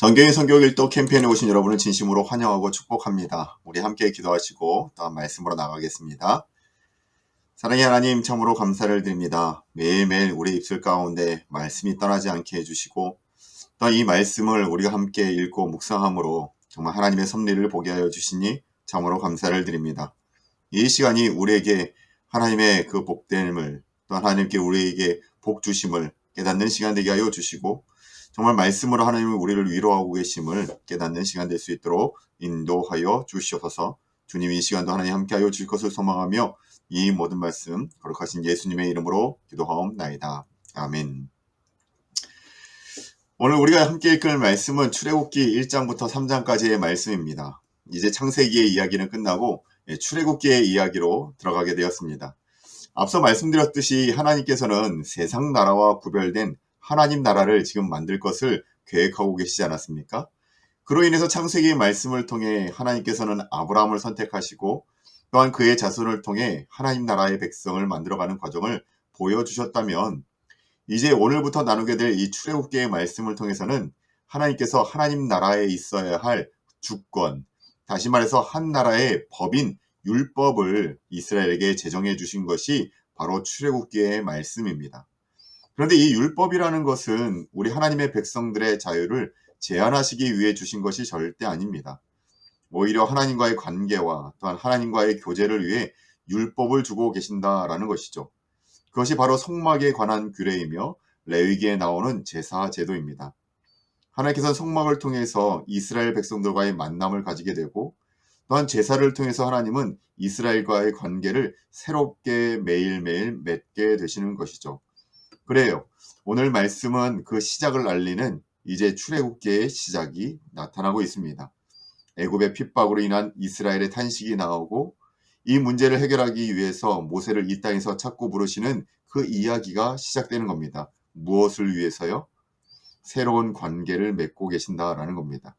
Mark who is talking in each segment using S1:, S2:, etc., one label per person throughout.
S1: 전경의 성경 일도 캠페인에 오신 여러분을 진심으로 환영하고 축복합니다. 우리 함께 기도하시고 다음 말씀으로 나가겠습니다. 사랑의 하나님 참으로 감사를 드립니다. 매일매일 우리 입술 가운데 말씀이 떠나지 않게 해주시고 또 이 말씀을 우리가 함께 읽고 묵상함으로 정말 하나님의 섭리를 보게 하여 주시니 참으로 감사를 드립니다. 이 시간이 우리에게 하나님의 그 복됨을 또 하나님께 우리에게 복 주심을 깨닫는 시간 되게 하여 주시고 정말 말씀으로 하나님은 우리를 위로하고 계심을 깨닫는 시간 될 수 있도록 인도하여 주시옵소서. 주님 이 시간도 하나님 함께하여 주실 것을 소망하며 이 모든 말씀 거룩하신 예수님의 이름으로 기도하옵나이다. 아멘. 오늘 우리가 함께 읽을 말씀은 출애굽기 1장부터 3장까지의 말씀입니다. 이제 창세기의 이야기는 끝나고 예, 출애굽기의 이야기로 들어가게 되었습니다. 앞서 말씀드렸듯이 하나님께서는 세상 나라와 구별된 하나님 나라를 지금 만들 것을 계획하고 계시지 않았습니까? 그로 인해서 창세기의 말씀을 통해 하나님께서는 아브라함을 선택하시고 또한 그의 자손을 통해 하나님 나라의 백성을 만들어가는 과정을 보여주셨다면 이제 오늘부터 나누게 될 이 출애굽기의 말씀을 통해서는 하나님께서 하나님 나라에 있어야 할 주권, 다시 말해서 한 나라의 법인 율법을 이스라엘에게 제정해 주신 것이 바로 출애굽기의 말씀입니다. 그런데 이 율법이라는 것은 우리 하나님의 백성들의 자유를 제한하시기 위해 주신 것이 절대 아닙니다. 오히려 하나님과의 관계와 또한 하나님과의 교제를 위해 율법을 주고 계신다라는 것이죠. 그것이 바로 성막에 관한 규례이며 레위기에 나오는 제사 제도입니다. 하나님께서는 성막을 통해서 이스라엘 백성들과의 만남을 가지게 되고 또한 제사를 통해서 하나님은 이스라엘과의 관계를 새롭게 매일매일 맺게 되시는 것이죠. 그래요. 오늘 말씀은 그 시작을 알리는 이제 출애굽기의 시작이 나타나고 있습니다. 애굽의 핍박으로 인한 이스라엘의 탄식이 나오고 이 문제를 해결하기 위해서 모세를 이 땅에서 찾고 부르시는 그 이야기가 시작되는 겁니다. 무엇을 위해서요? 새로운 관계를 맺고 계신다라는 겁니다.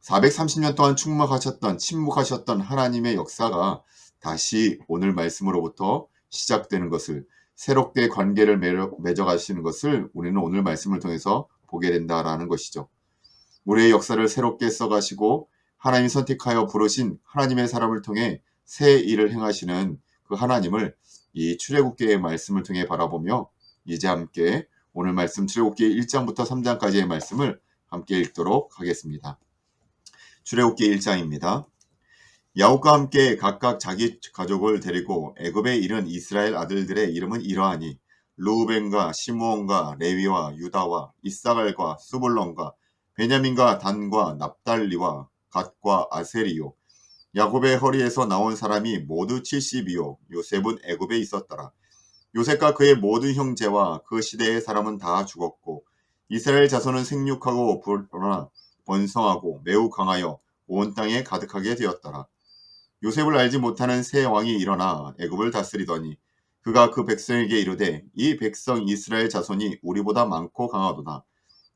S1: 430년 동안 충막하셨던 침묵하셨던 하나님의 역사가 다시 오늘 말씀으로부터 시작되는 것을 새롭게 관계를 맺어 가시는 것을 우리는 오늘 말씀을 통해서 보게 된다라는 것이죠. 우리의 역사를 새롭게 써가시고 하나님 선택하여 부르신 하나님의 사람을 통해 새 일을 행하시는 그 하나님을 이 출애굽기의 말씀을 통해 바라보며 이제 함께 오늘 말씀 출애굽기 1장부터 3장까지의 말씀을 함께 읽도록 하겠습니다. 출애굽기 1장입니다. 야곱과 함께 각각 자기 가족을 데리고 애굽에 이른 이스라엘 아들들의 이름은 이러하니 루벤과 시므온과 레위와 유다와 이사갈과 수불론과 베냐민과 단과 납달리와 갓과 아세리요. 야곱의 허리에서 나온 사람이 모두 70이요. 요셉은 애굽에 있었더라. 요셉과 그의 모든 형제와 그 시대의 사람은 다 죽었고 이스라엘 자손은 생육하고 불어나 번성하고 매우 강하여 온 땅에 가득하게 되었더라 요셉을 알지 못하는 새 왕이 일어나 애굽을 다스리더니 그가 그 백성에게 이르되 이 백성 이스라엘 자손이 우리보다 많고 강하도다.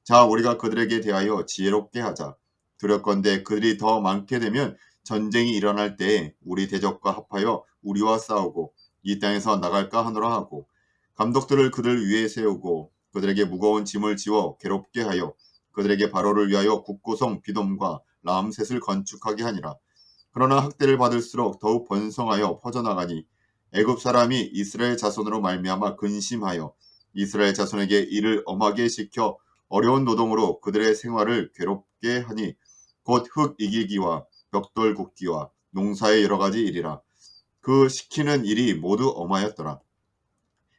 S1: 자 우리가 그들에게 대하여 지혜롭게 하자. 두렵건대 그들이 더 많게 되면 전쟁이 일어날 때에 우리 대적과 합하여 우리와 싸우고 이 땅에서 나갈까 하노라 하고 감독들을 그들 위에 세우고 그들에게 무거운 짐을 지워 괴롭게 하여 그들에게 바로를 위하여 국고성 비돔과 람셋을 건축하게 하니라. 그러나 학대를 받을수록 더욱 번성하여 퍼져나가니 애굽 사람이 이스라엘 자손으로 말미암아 근심하여 이스라엘 자손에게 이를 엄하게 시켜 어려운 노동으로 그들의 생활을 괴롭게 하니 곧 흙 이기기와 벽돌 굽기와 농사의 여러 가지 일이라 그 시키는 일이 모두 엄하였더라.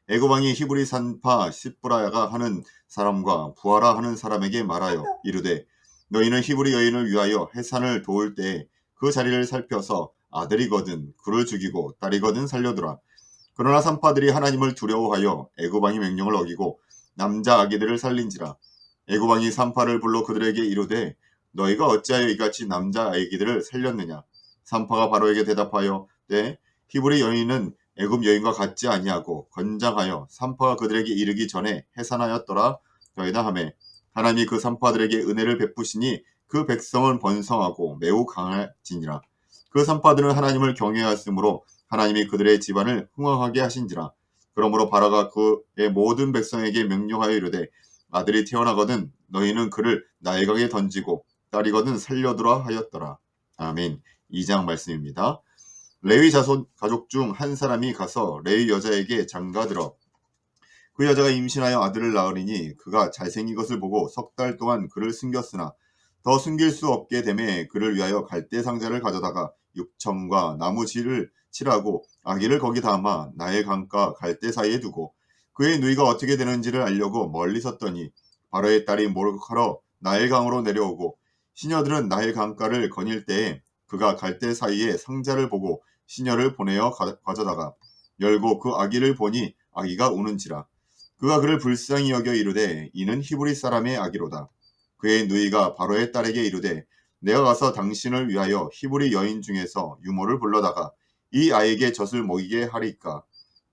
S1: 애굽 왕이 히브리 산파 시브라야가 하는 사람과 부하라 하는 사람에게 말하여 이르되 너희는 히브리 여인을 위하여 해산을 도울 때에 그 자리를 살펴서 아들이거든 그를 죽이고 딸이거든 살려두라. 그러나 산파들이 하나님을 두려워하여 애고방이 명령을 어기고 남자 아기들을 살린지라. 애고방이 산파를 불러 그들에게 이르되 너희가 어찌하여 이같이 남자 아기들을 살렸느냐. 산파가 바로에게 대답하여 네 히브리 여인은 애굽 여인과 같지 아니하고 건장하여 산파가 그들에게 이르기 전에 해산하였더라. 너희다 하매 하나님이 그 산파들에게 은혜를 베푸시니 그 백성은 번성하고 매우 강할지니라. 그 산파들은 하나님을 경외하였으므로 하나님이 그들의 집안을 흥왕하게 하신지라. 그러므로 바라가 그의 모든 백성에게 명령하여 이르되 아들이 태어나거든 너희는 그를 나일강에 던지고 딸이거든 살려두라 하였더라. 아멘. 2장 말씀입니다. 레위 자손 가족 중 한 사람이 가서 레위 여자에게 장가들어 그 여자가 임신하여 아들을 낳으리니 그가 잘생긴 것을 보고 석 달 동안 그를 숨겼으나 더 숨길 수 없게 되매 그를 위하여 갈대 상자를 가져다가 육청과 나무질을 칠하고 아기를 거기 담아 나의 강가 갈대 사이에 두고 그의 누이가 어떻게 되는지를 알려고 멀리 섰더니 바로의 딸이 모르카로 나일 강으로 내려오고 시녀들은 나일 강가를 거닐 때에 그가 갈대 사이에 상자를 보고 시녀를 보내어 가, 가져다가 열고 그 아기를 보니 아기가 우는지라. 그가 그를 불쌍히 여겨 이르되 이는 히브리 사람의 아기로다 그의 누이가 바로의 딸에게 이르되 내가 가서 당신을 위하여 히브리 여인 중에서 유모를 불러다가 이 아이에게 젖을 먹이게 하리까?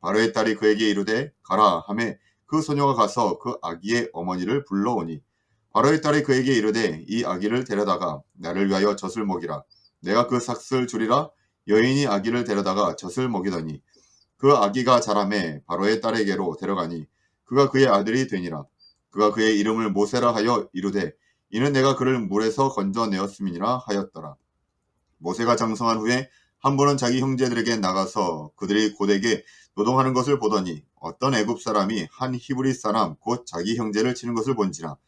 S1: 바로의 딸이 그에게 이르되 가라 하매 그 소녀가 가서 그 아기의 어머니를 불러오니. 바로의 딸이 그에게 이르되 이 아기를 데려다가 나를 위하여 젖을 먹이라. 내가 그 삭슬 주리라. 여인이 아기를 데려다가 젖을 먹이더니 그 아기가 자라매 바로의 딸에게로 데려가니 그가 그의 아들이 되니라 그가 그의 이름을 모세라 하여 이르되 이는 내가 그를 물에서 건져내었음이니라 하였더라. 모세가 장성한 후에 한 분은 자기 형제들에게 나가서 그들이 고되게 노동하는 것을 보더니 어떤 애굽 사람이 한 히브리 사람 곧 자기 형제를 치는 것을 본지라.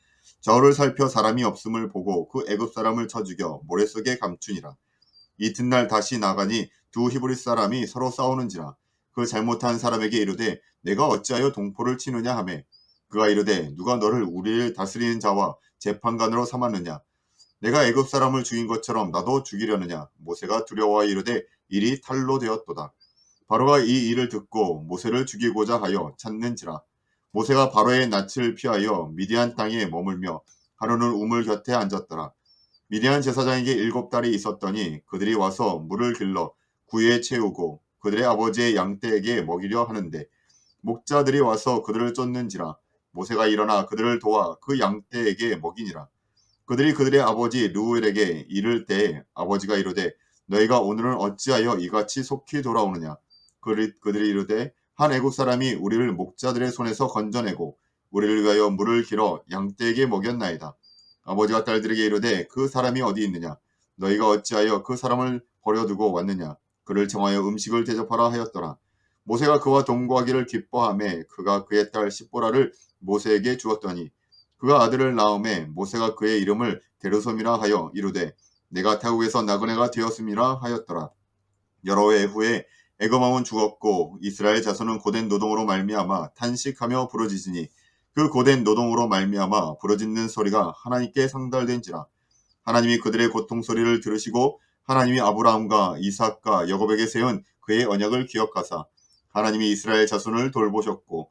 S1: 저를 살펴 사람이 없음을 보고 그 애굽 사람을 쳐 죽여 모래 속에 감추니라. 이튿날 다시 나가니 두 히브리 사람이 서로 싸우는지라. 그 잘못한 사람에게 이르되 내가 어찌하여 동포를 치느냐 하매 그가 이르되 누가 너를 우리를 다스리는 자와 재판관으로 삼았느냐? 내가 애굽 사람을 죽인 것처럼 나도 죽이려느냐? 모세가 두려워하여 이르되 일이 탈로 되었도다. 바로가 이 일을 듣고 모세를 죽이고자 하여 찾는지라. 모세가 바로의 낯을 피하여 미디안 땅에 머물며 하루는 우물 곁에 앉았더라. 미디안 제사장에게 일곱 딸이 있었더니 그들이 와서 물을 길러 구유에 채우고 그들의 아버지의 양떼에게 먹이려 하는데 목자들이 와서 그들을 쫓는지라 모세가 일어나 그들을 도와 그 양떼에게 먹이니라. 그들이 그들의 아버지 루엘에게 이를 때에 아버지가 이르되 너희가 오늘은 어찌하여 이같이 속히 돌아오느냐? 그들이, 이르되 한 애국 사람이 우리를 목자들의 손에서 건져내고 우리를 위하여 물을 길어 양떼에게 먹였나이다. 아버지가 딸들에게 이르되 그 사람이 어디 있느냐? 너희가 어찌하여 그 사람을 버려두고 왔느냐? 그를 정하여 음식을 대접하라 하였더라. 모세가 그와 동거하기를 기뻐하매 그가 그의 딸 십보라를 모세에게 주었더니 그가 아들을 낳음에 모세가 그의 이름을 게르솜이라 하여 이르되 내가 타국에서 나그네가 되었음이라 하였더라. 여러 해 후에 왕은 죽었고 이스라엘 자손은 고된 노동으로 말미암아 탄식하며 부러지지니 그 고된 노동으로 말미암아 부러짓는 소리가 하나님께 상달된지라 하나님이 그들의 고통 소리를 들으시고 하나님이 아브라함과 이삭과 여곱에게 세운 그의 언약을 기억하사 하나님이 이스라엘 자손을 돌보셨고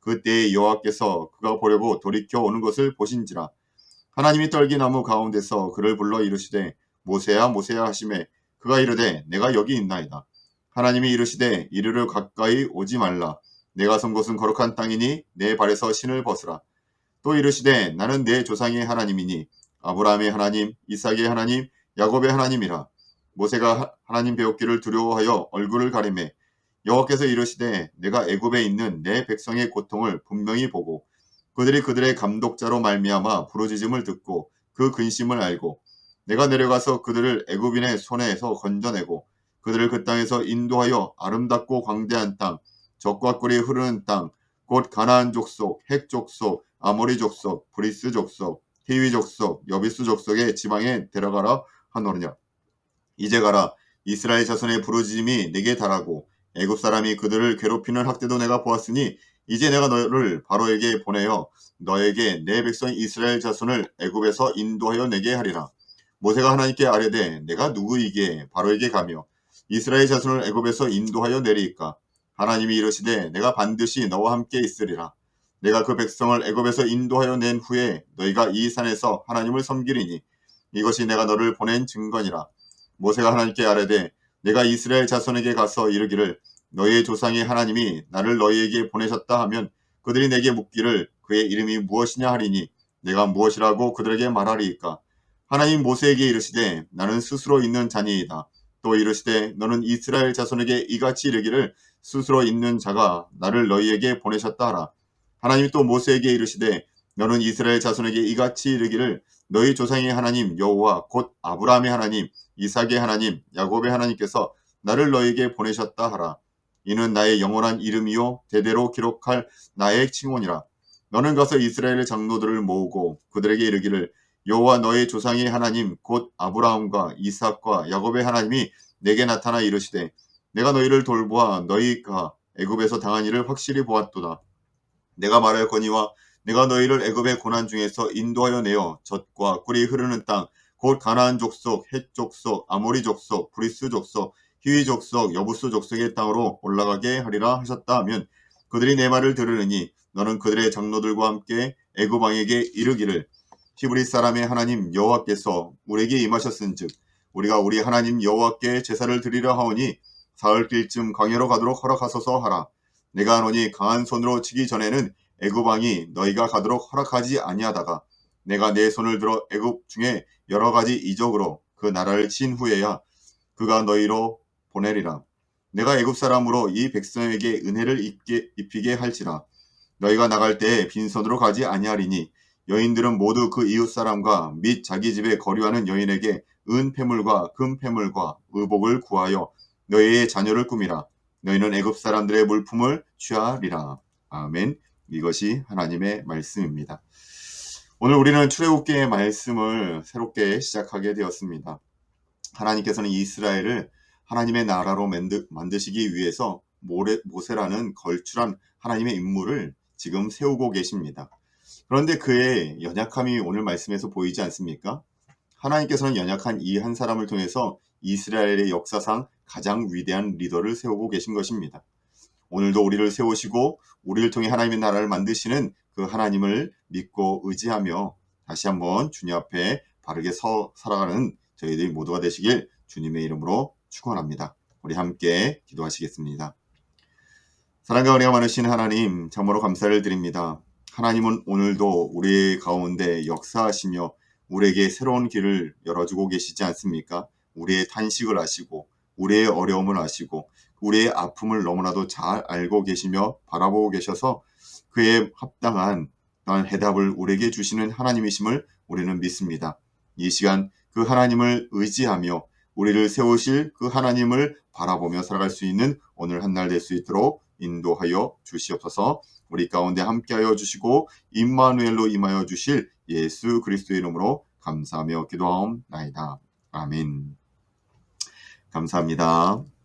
S1: 그때에 여호와께서 그가 보려고 돌이켜 오는 것을 보신지라. 하나님이 떨기나무 가운데서 그를 불러 이르시되 모세야 모세야 하심에 그가 이르되 내가 여기 있나이다. 하나님이 이르시되 이르르 가까이 오지 말라. 내가 선 곳은 거룩한 땅이니 내 발에서 신을 벗으라. 또 이르시되 나는 내 조상의 하나님이니 아브라함의 하나님 이삭의 하나님 야곱의 하나님이라. 모세가 하나님 배웠기를 두려워하여 얼굴을 가리매 여호와께서 이르시되 내가 애굽에 있는 내 백성의 고통을 분명히 보고 그들이 그들의 감독자로 말미암아 부르짖음을 듣고 그 근심을 알고 내가 내려가서 그들을 애굽인의 손에서 건져내고 그들을 그 땅에서 인도하여 아름답고 광대한 땅 적과 꿀이 흐르는 땅 곧 가나안 족속, 핵 족속, 아모리 족속, 브리스 족속, 히위 족속, 여비스 족속의 지방에 데려가라 하노느냐. 이제 가라. 이스라엘 자손의 부르짖음이 내게 달하고 애굽 사람이 그들을 괴롭히는 학대도 내가 보았으니 이제 내가 너를 바로에게 보내어 너에게 내 백성 이스라엘 자손을 애굽에서 인도하여 내게 하리라. 모세가 하나님께 아뢰되 내가 누구이기에 바로에게 가며 이스라엘 자손을 애굽에서 인도하여 내리이까 하나님이 이르시되 내가 반드시 너와 함께 있으리라. 내가 그 백성을 애굽에서 인도하여 낸 후에 너희가 이 산에서 하나님을 섬기리니 이것이 내가 너를 보낸 증거니라. 모세가 하나님께 아뢰되 내가 이스라엘 자손에게 가서 이르기를 너희의 조상의 하나님이 나를 너희에게 보내셨다 하면 그들이 내게 묻기를 그의 이름이 무엇이냐 하리니 내가 무엇이라고 그들에게 말하리이까? 하나님 모세에게 이르시되 나는 스스로 있는 자니이다. 또 이르시되 너는 이스라엘 자손에게 이같이 이르기를 스스로 있는 자가 나를 너희에게 보내셨다 하라. 하나님이 또 모세에게 이르시되 너는 이스라엘 자손에게 이같이 이르기를 너희 조상의 하나님 여호와 곧 아브라함의 하나님 이삭의 하나님 야곱의 하나님께서 나를 너희에게 보내셨다 하라. 이는 나의 영원한 이름이요 대대로 기록할 나의 칭혼이라. 너는 가서 이스라엘의 장로들을 모으고 그들에게 이르기를 여호와 너의 조상의 하나님 곧 아브라함과 이삭과 야곱의 하나님이 내게 나타나 이르시되 내가 너희를 돌보아 너희가 애굽에서 당한 일을 확실히 보았도다. 내가 말할 거니와 내가 너희를 애굽의 고난 중에서 인도하여 내어 젖과 꿀이 흐르는 땅 곧 가나안 족속, 헷 족속, 아모리 족속, 브리스 족속, 히위 족속, 여부스 족속의 땅으로 올라가게 하리라 하셨다 하면 그들이 내 말을 들으니 너는 그들의 장로들과 함께 애굽 왕에게 이르기를 히브리 사람의 하나님 여호와께서 우리에게 임하셨은즉 우리가 우리 하나님 여호와께 제사를 드리려 하오니 사흘길쯤 광야로 가도록 허락하소서 하라. 내가 하노니 강한 손으로 치기 전에는 애굽 왕이 너희가 가도록 허락하지 아니하다가 내가 내 손을 들어 애굽 중에 여러 가지 이적으로 그 나라를 친 후에야 그가 너희로 보내리라. 내가 애굽 사람으로 이 백성에게 은혜를 입게, 입히게 할지라. 너희가 나갈 때에 빈손으로 가지 아니하리니 여인들은 모두 그 이웃 사람과 및 자기 집에 거류하는 여인에게 은 패물과 금 패물과 의복을 구하여 너희의 자녀를 꾸미라. 너희는 애굽 사람들의 물품을 취하리라. 아멘. 이것이 하나님의 말씀입니다. 오늘 우리는 출애굽기의 말씀을 새롭게 시작하게 되었습니다. 하나님께서는 이스라엘을 하나님의 나라로 만드시기 위해서 모세라는 걸출한 하나님의 인물을 지금 세우고 계십니다. 그런데 그의 연약함이 오늘 말씀에서 보이지 않습니까? 하나님께서는 연약한 이 한 사람을 통해서 이스라엘의 역사상 가장 위대한 리더를 세우고 계신 것입니다. 오늘도 우리를 세우시고 우리를 통해 하나님의 나라를 만드시는 그 하나님을 믿고 의지하며 다시 한번 주님 앞에 바르게 서 살아가는 저희들이 모두가 되시길 주님의 이름으로 축원합니다. 우리 함께 기도하시겠습니다. 사랑과 은혜가 많으신 하나님 참으로 감사를 드립니다. 하나님은 오늘도 우리 가운데 역사하시며 우리에게 새로운 길을 열어주고 계시지 않습니까? 우리의 탄식을 아시고 우리의 어려움을 아시고 우리의 아픔을 너무나도 잘 알고 계시며 바라보고 계셔서 그에 합당한 해답을 우리에게 주시는 하나님이심을 우리는 믿습니다. 이 시간 그 하나님을 의지하며 우리를 세우실 그 하나님을 바라보며 살아갈 수 있는 오늘 한 날 될 수 있도록 인도하여 주시옵소서. 우리 가운데 함께하여 주시고 임마누엘로 임하여 주실 예수 그리스도 이름으로 감사하며 기도하옵나이다. 아멘. 감사합니다.